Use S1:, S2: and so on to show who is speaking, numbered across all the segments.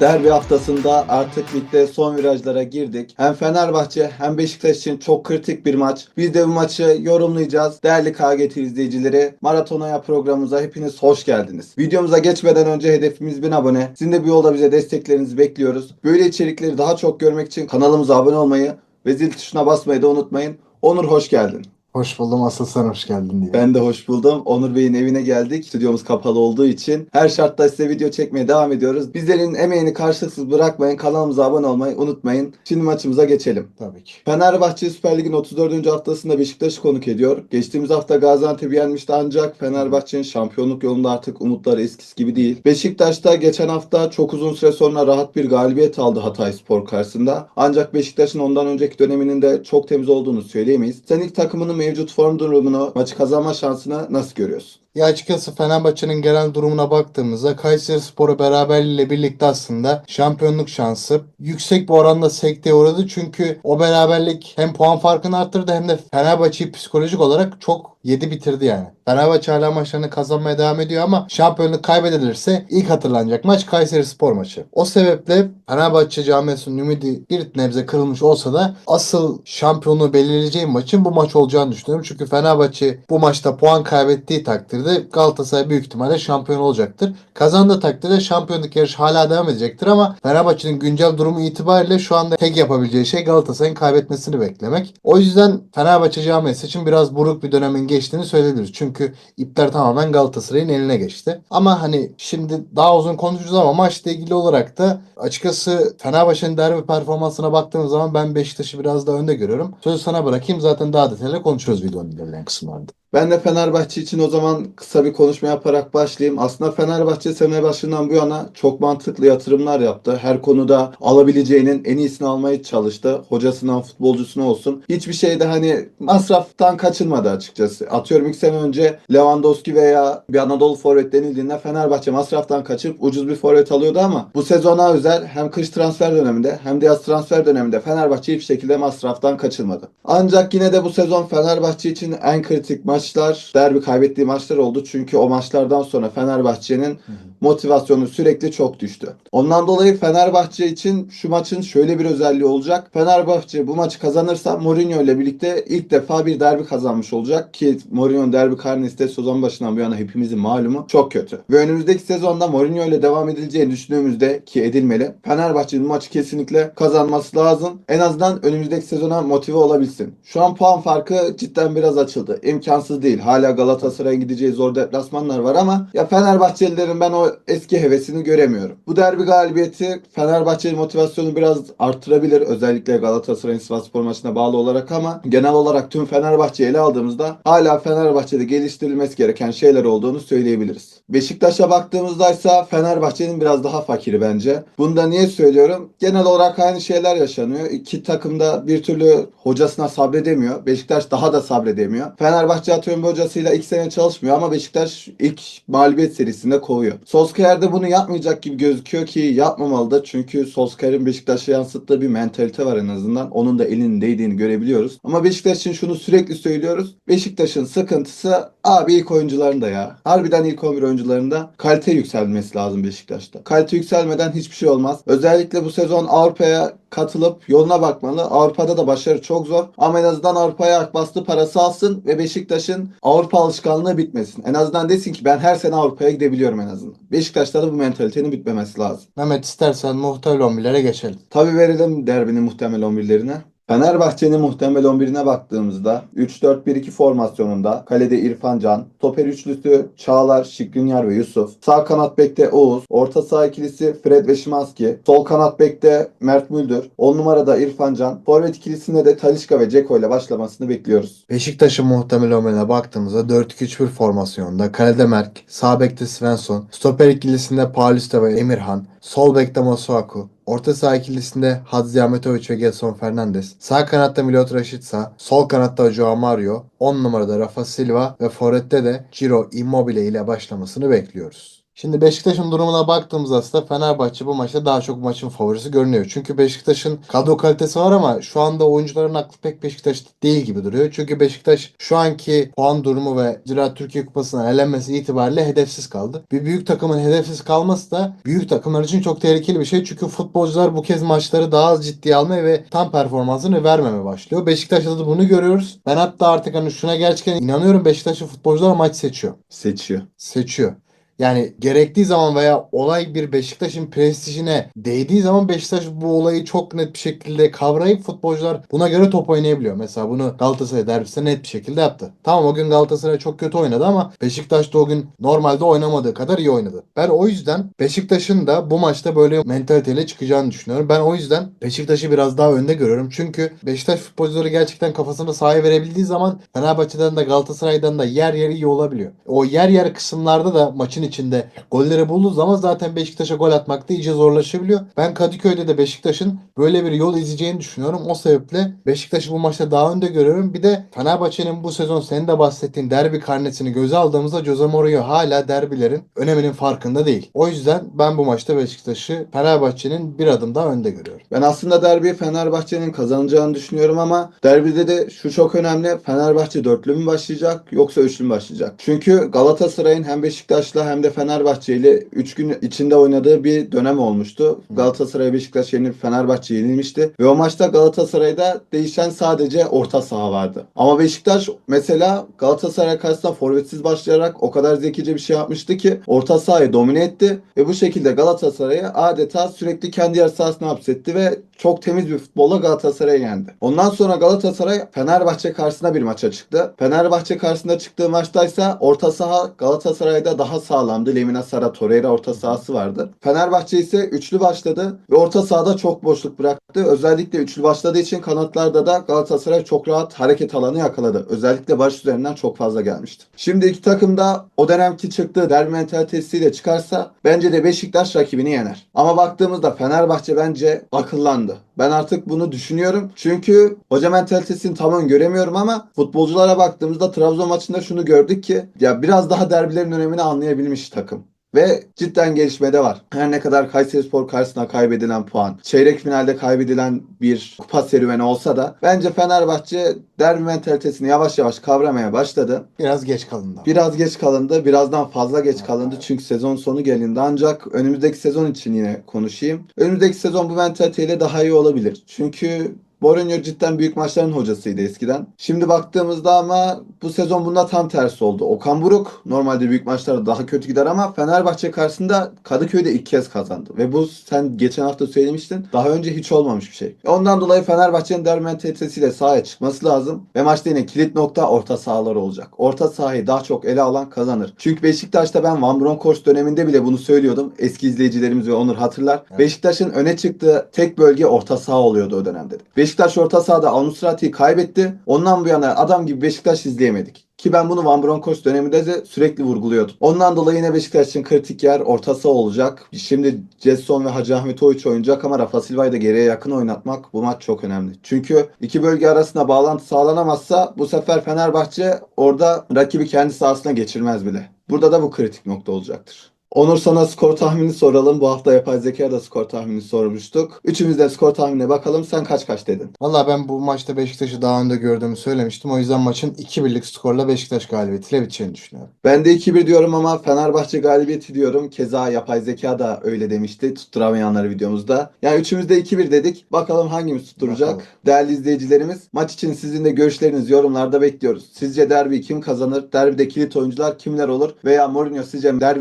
S1: Derbi haftasında artık ligde son virajlara girdik. Hem Fenerbahçe hem Beşiktaş için çok kritik bir maç. Biz de bu maçı yorumlayacağız. Değerli KGT izleyicileri, Maratonaya programımıza hepiniz hoş geldiniz. Videomuza geçmeden önce hedefimiz 1000 abone. Sizin de bu yolda bize desteklerinizi bekliyoruz. Böyle içerikleri daha çok görmek için kanalımıza abone olmayı ve zil tuşuna basmayı da unutmayın. Onur hoş geldin.
S2: Hoş buldum. Asıl sen hoş geldin diye.
S1: Ben de hoş buldum. Onur Bey'in evine geldik. Stüdyomuz kapalı olduğu için her şartta size video çekmeye devam ediyoruz. Bizlerin emeğini karşılıksız bırakmayın. Kanalımıza abone olmayı unutmayın. Şimdi maçımıza geçelim.
S2: Tabii ki.
S1: Fenerbahçe Süper Lig'in 34. haftasında Beşiktaş'ı konuk ediyor. Geçtiğimiz hafta Gaziantep'i yenmişti ancak Fenerbahçe'nin şampiyonluk yolunda artık umutları eskisi gibi değil. Beşiktaş da geçen hafta çok uzun süre sonra rahat bir galibiyet aldı Hatay Spor karşısında. Ancak Beşiktaş'ın ondan önceki döneminin de çok temiz olduğunu söyleyemeyiz. Sen ilk takımının mevcut form durumunu, maçı kazanma şansını nasıl görüyorsun?
S2: Ya açıkçası Fenerbahçe'nin genel durumuna baktığımızda Kayseri Spor'u beraberliğiyle birlikte aslında şampiyonluk şansı yüksek bir oranda sekteye uğradı. Çünkü o beraberlik hem puan farkını arttırdı hem de Fenerbahçe'yi psikolojik olarak çok yedi bitirdi yani. Fenerbahçe hala maçlarını kazanmaya devam ediyor ama şampiyonluk kaybedilirse ilk hatırlanacak maç Kayseri Spor maçı. O sebeple Fenerbahçe camiasının ümidi bir nebze kırılmış olsa da asıl şampiyonluğu belirleyeceği maçın bu maç olacağını düşünüyorum. Çünkü Fenerbahçe bu maçta puan kaybettiği takdirde Galatasaray büyük ihtimalle şampiyon olacaktır. Kazandığı takdirde şampiyonluk yarışı hala devam edecektir ama Fenerbahçe'nin güncel durumu itibariyle şu anda tek yapabileceği şey Galatasaray'ın kaybetmesini beklemek. O yüzden Fenerbahçe camiası için biraz buruk bir dönemin geçtiğini söyleyebiliriz. Çünkü ipler tamamen Galatasaray'ın eline geçti. Ama hani şimdi daha uzun konuşacağız ama maçla ilgili olarak da açıkçası Fenerbahçe'nin derbi performansına baktığımız zaman ben Beşiktaş'ı biraz daha önde görüyorum. Sözü sana bırakayım zaten daha detaylı konuşuruz videonun ilerleyen kısımlarında.
S1: Ben de Fenerbahçe için o zaman kısa bir konuşma yaparak başlayayım. Aslında Fenerbahçe sene başından bu yana çok mantıklı yatırımlar yaptı. Her konuda alabileceğinin en iyisini almaya çalıştı. Hocasından futbolcusuna olsun. Hiçbir şeyde hani masraftan kaçınmadı açıkçası. Atıyorum ilk sene önce Lewandowski veya bir Anadolu forvet denildiğinde Fenerbahçe masraftan kaçıp ucuz bir forvet alıyordu ama bu sezona özel hem kış transfer döneminde hem de yaz transfer döneminde Fenerbahçe hiçbir şekilde masraftan kaçınmadı. Ancak yine de bu sezon Fenerbahçe için en kritik maçlar derbi kaybettiği maçlar oldu. Çünkü o maçlardan sonra Fenerbahçe'nin motivasyonu sürekli çok düştü. Ondan dolayı Fenerbahçe için şu maçın şöyle bir özelliği olacak. Fenerbahçe bu maçı kazanırsa Mourinho ile birlikte ilk defa bir derbi kazanmış olacak ki Mourinho'nun derbi karnesi de sezon başından bu yana hepimizin malumu çok kötü. Ve önümüzdeki sezonda Mourinho ile devam edileceğini düşündüğümüzde ki edilmeli. Fenerbahçe'nin maçı kesinlikle kazanması lazım. En azından önümüzdeki sezona motive olabilsin. Şu an puan farkı cidden biraz açıldı. İmkansız değil. Hala Galatasaray'ın gideceği zor deplasmanlar var ama ya Fenerbahçelilerin ben o eski hevesini göremiyorum. Bu derbi galibiyeti Fenerbahçe'nin motivasyonu biraz arttırabilir. Özellikle Galatasaray'ın Sivasspor maçına bağlı olarak ama genel olarak tüm Fenerbahçe'yi ele aldığımızda hala Fenerbahçe'de geliştirilmesi gereken şeyler olduğunu söyleyebiliriz. Beşiktaş'a baktığımızda ise Fenerbahçe'nin biraz daha fakiri bence. Bunu da niye söylüyorum? Genel olarak aynı şeyler yaşanıyor. İki takım da bir türlü hocasına sabredemiyor. Beşiktaş daha da sabredemiyor. Fenerbahçe atıyorum hocasıyla ilk sene çalışmıyor ama Beşiktaş ilk mağlubiyet serisinde kovuyor. Solskjaer de bunu yapmayacak gibi gözüküyor ki yapmamalı da çünkü Solskjaer'in Beşiktaş'a yansıttığı bir mentalite var en azından. Onun da elinin değdiğini görebiliyoruz. Ama Beşiktaş için şunu sürekli söylüyoruz. Beşiktaş'ın sıkıntısı abi ilk oyuncularında ya. Harbiden ilk 11 oyuncularında kalite yükselmesi lazım Beşiktaş'ta. Kalite yükselmeden hiçbir şey olmaz. Özellikle bu sezon Avrupa'ya katılıp yoluna bakmalı. Avrupa'da da başarı çok zor. Ama en azından Avrupa'ya ayak bastı parası alsın ve Beşiktaş'ın Avrupa alışkanlığı bitmesin. En azından desin ki ben her sene Avrupa'ya gidebiliyorum en azından. Beşiktaş'ta da bu mentalitenin bitmemesi lazım.
S2: Mehmet istersen muhtemel 11'lere geçelim.
S1: Tabi verelim derbinin muhtemel 11'lerine. Fenerbahçe'nin muhtemel 11'ine baktığımızda 3-4-1-2 formasyonunda kalede İrfan Can, stoper üçlüsü Çağlar, Şikrinyar ve Yusuf, sağ kanat bekte Oğuz, orta saha ikilisi Fred ve Şimanski, sol kanat bekte Mert Müldür, 10 numarada İrfan Can, forvet ikilisinde de Talişka ve Ceko ile başlamasını bekliyoruz.
S2: Beşiktaş'ın muhtemel 11'ine baktığımızda 4-2-3-1 formasyonunda kalede Merk, sağ bekte Svensson, stoper ikilisinde Paulista ve Emirhan, sol bekte Masuaku, orta saha ikilisinde Hadzi Ahmetoviç ve Gelson Fernandes, sağ kanatta Milot Rashica, sol kanatta Joao Mario, 10 numarada Rafa Silva ve forvette de Ciro Immobile ile başlamasını bekliyoruz. Şimdi Beşiktaş'ın durumuna baktığımızda aslında Fenerbahçe bu maçta daha çok maçın favorisi görünüyor. Çünkü Beşiktaş'ın kadro kalitesi var ama şu anda oyuncuların aklı pek Beşiktaş'ta değil gibi duruyor. Çünkü Beşiktaş şu anki puan durumu ve Ziraat Türkiye Kupası'ndan elenmesi itibariyle hedefsiz kaldı. Bir büyük takımın hedefsiz kalması da büyük takımlar için çok tehlikeli bir şey. Çünkü futbolcular bu kez maçları daha az ciddiye almaya ve tam performansını vermeme başlıyor. Beşiktaş'ta da bunu görüyoruz. Ben hatta artık hani şuna gerçekten inanıyorum Beşiktaşlı futbolcular maç seçiyor
S1: Seçiyor.
S2: seçiyor. Yani gerektiği zaman veya olay bir Beşiktaş'ın prestijine değdiği zaman Beşiktaş bu olayı çok net bir şekilde kavrayıp futbolcular buna göre top oynayabiliyor. Mesela bunu Galatasaray derbisinde net bir şekilde yaptı. Tamam o gün Galatasaray çok kötü oynadı ama Beşiktaş da o gün normalde oynamadığı kadar iyi oynadı. Ben o yüzden Beşiktaş'ın da bu maçta böyle mentaliteyle çıkacağını düşünüyorum. Ben o yüzden Beşiktaş'ı biraz daha önde görüyorum. Çünkü Beşiktaş futbolcuları gerçekten kafasını sahaya verebildiği zaman Fenerbahçe'den de Galatasaray'dan da yer yer iyi olabiliyor. O yer yer kısımlarda da maçın içinde golleri bulduğu zaman zaten Beşiktaş'a gol atmakta iyice zorlaşabiliyor. Ben Kadıköy'de de Beşiktaş'ın böyle bir yol izleyeceğini düşünüyorum. O sebeple Beşiktaş'ı bu maçta daha önde görüyorum. Bir de Fenerbahçe'nin bu sezon senin de bahsettiğin derbi karnesini göze aldığımızda Jose Mourinho hala derbilerin öneminin farkında değil. O yüzden ben bu maçta Beşiktaş'ı Fenerbahçe'nin bir adım daha önde görüyorum.
S1: Ben aslında derbi Fenerbahçe'nin kazanacağını düşünüyorum ama derbide de şu çok önemli. Fenerbahçe dörtlü mü başlayacak yoksa üçlü mü başlayacak? Çünkü Galatasaray'ın hem Beşiktaş'la hem de Fenerbahçe ile 3 gün içinde oynadığı bir dönem olmuştu. Galatasaray Beşiktaş yenilip Fenerbahçe yenilmişti. Ve o maçta Galatasaray'da değişen sadece orta saha vardı. Ama Beşiktaş mesela Galatasaray karşısında forvetsiz başlayarak o kadar zekice bir şey yapmıştı ki orta sahayı domine etti ve bu şekilde Galatasaray'ı adeta sürekli kendi yarı sahasına hapsetti ve çok temiz bir futbolla Galatasaray'ı yendi. Ondan sonra Galatasaray Fenerbahçe karşısında bir maça çıktı. Fenerbahçe karşısında çıktığı maçtaysa orta saha Galatasaray'da daha sağlamdı. Lemina Sara Torreira orta sahası vardı. Fenerbahçe ise üçlü başladı ve orta sahada çok boşluk bıraktı. Özellikle üçlü başladığı için kanatlarda da Galatasaray çok rahat hareket alanı yakaladı. Özellikle baş üzerinden çok fazla gelmişti. Şimdi iki takım da o dönemki çıktığı derbi mentalitesiyle çıkarsa bence de Beşiktaş rakibini yener. Ama baktığımızda Fenerbahçe bence akıllandı. Ben artık bunu düşünüyorum. Çünkü hoca mentalitesini tam göremiyorum ama futbolculara baktığımızda Trabzon maçında şunu gördük ki ya biraz daha derbilerin önemini anlayabilmiş takım. Ve cidden gelişmede var. Her ne kadar Kayserispor karşısında kaybedilen puan, çeyrek finalde kaybedilen bir kupa serüveni olsa da bence Fenerbahçe derbi mentalitesini yavaş yavaş kavramaya başladı.
S2: Biraz geç kalındı.
S1: Biraz geç kalındı, birazdan fazla geç kalındı çünkü sezon sonu gelindi. Ancak önümüzdeki sezon için yine konuşayım. Önümüzdeki sezon bu mentaliteyle daha iyi olabilir. Çünkü Mourinho cidden büyük maçların hocasıydı eskiden. Şimdi baktığımızda ama bu sezon bunda tam tersi oldu. Okan Buruk normalde büyük maçlarda daha kötü gider ama Fenerbahçe karşısında Kadıköy'de ilk kez kazandı. Ve bu sen geçen hafta söylemiştin. Daha önce hiç olmamış bir şey. Ondan dolayı Fenerbahçe'nin derbi mentalitesiyle sahaya çıkması lazım. Ve maçta yine kilit nokta orta sahalar olacak. Orta sahayı daha çok ele alan kazanır. Çünkü Beşiktaş'ta ben Van Bronckhorst döneminde bile bunu söylüyordum. Eski izleyicilerimiz ve Onur hatırlar.
S2: Evet.
S1: Beşiktaş'ın öne çıktığı tek bölge orta saha oluyordu o dönemde. de. Beşiktaş orta sahada Al-Nusrati'yi kaybetti. Ondan bu yana adam gibi Beşiktaş izleyemedik. Ki ben bunu Van Bronckhorst döneminde de sürekli vurguluyordum. Ondan dolayı yine Beşiktaş için kritik yer orta saha olacak. Şimdi Jetson ve Hacı Ahmet Oğuç oynayacak ama Rafa Silva'yı da geriye yakın oynatmak bu maç çok önemli. Çünkü iki bölge arasında bağlantı sağlanamazsa bu sefer Fenerbahçe orada rakibi kendi sahasına geçirmez bile. Burada da bu kritik nokta olacaktır. Onur sana skor tahmini soralım. Bu hafta yapay zeka da skor tahmini sormuştuk. Üçümüz de skor tahminine bakalım. Sen kaç kaç dedin?
S2: Valla ben bu maçta Beşiktaş'ı daha önde gördüğümü söylemiştim. O yüzden maçın 2-1'lik skorla Beşiktaş galibiyetiyle biteceğini düşünüyorum.
S1: Ben de 2-1 diyorum ama Fenerbahçe galibiyeti diyorum. Keza yapay zeka da öyle demişti tutturamayanları videomuzda. Yani üçümüz de 2-1 dedik. Bakalım hangimiz tutturacak?
S2: Bakalım.
S1: Değerli izleyicilerimiz maç için sizin de görüşlerinizi yorumlarda bekliyoruz. Sizce derbi kim kazanır? Derbide kilit oyuncular kimler olur? Veya Mourinho sizce derbi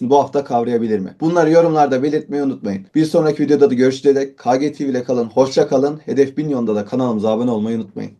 S1: mentalitesini bu hafta kavrayabilir mi? Bunları yorumlarda belirtmeyi unutmayın. Bir sonraki videoda da görüşecek. KG TV ile kalın. Hoşça kalın. Hedef 1000 yolda da kanalımıza abone olmayı unutmayın.